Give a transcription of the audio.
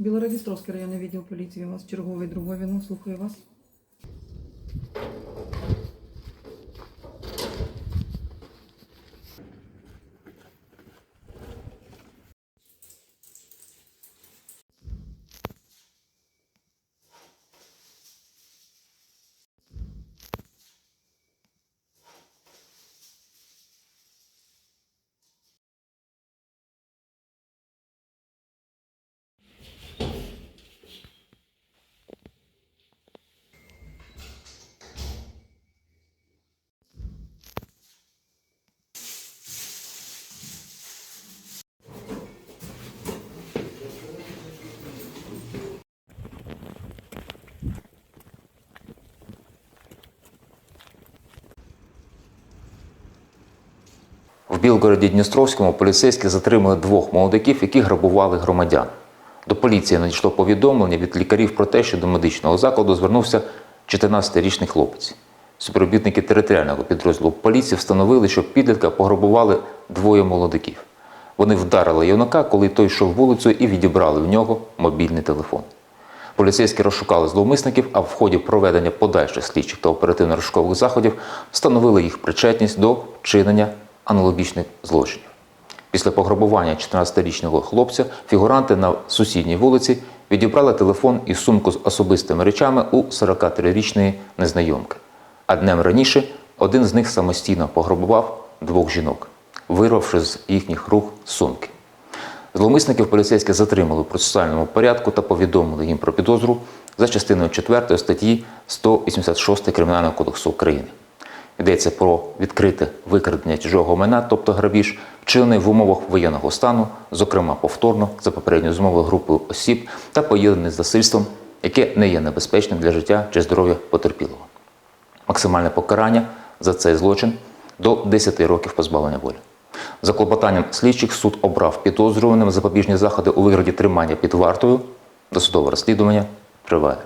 Білорадістровський районний відділ поліції. У вас черговий Дробовіно. Слухаю вас. Білгороді Дністровському поліцейські затримали двох молодиків, які грабували громадян. До поліції надійшло повідомлення від лікарів про те, що до медичного закладу звернувся 14-річний хлопець. Співробітники територіального підрозділу поліції встановили, що підлітка пограбували двоє молодиків. Вони вдарили юнака, коли той йшов вулицею, і відібрали в нього мобільний телефон. Поліцейські розшукали зловмисників, а в ході проведення подальших слідчих та оперативно-розшукових заходів встановили їх причетність до вчинення аналогічних злочинів. Після пограбування 14-річного хлопця фігуранти на сусідній вулиці відібрали телефон і сумку з особистими речами у 43-річної незнайомки. А днем раніше один з них самостійно пограбував двох жінок, вирвавши з їхніх рук сумки. Зловмисників поліцейські затримали у процесуальному порядку та повідомили їм про підозру за частиною 4 статті 186 Кримінального кодексу України. Йдеться про відкрите викрадення чужого майна, тобто грабіж, вчинений в умовах воєнного стану, зокрема повторно за попередньою змовою групою осіб та поєднаний з насильством, яке не є небезпечним для життя чи здоров'я потерпілого. Максимальне покарання за цей злочин до 10 років позбавлення волі. За клопотанням слідчих суд обрав підозрюваним запобіжні заходи у вигляді тримання під вартою. Досудове розслідування триває.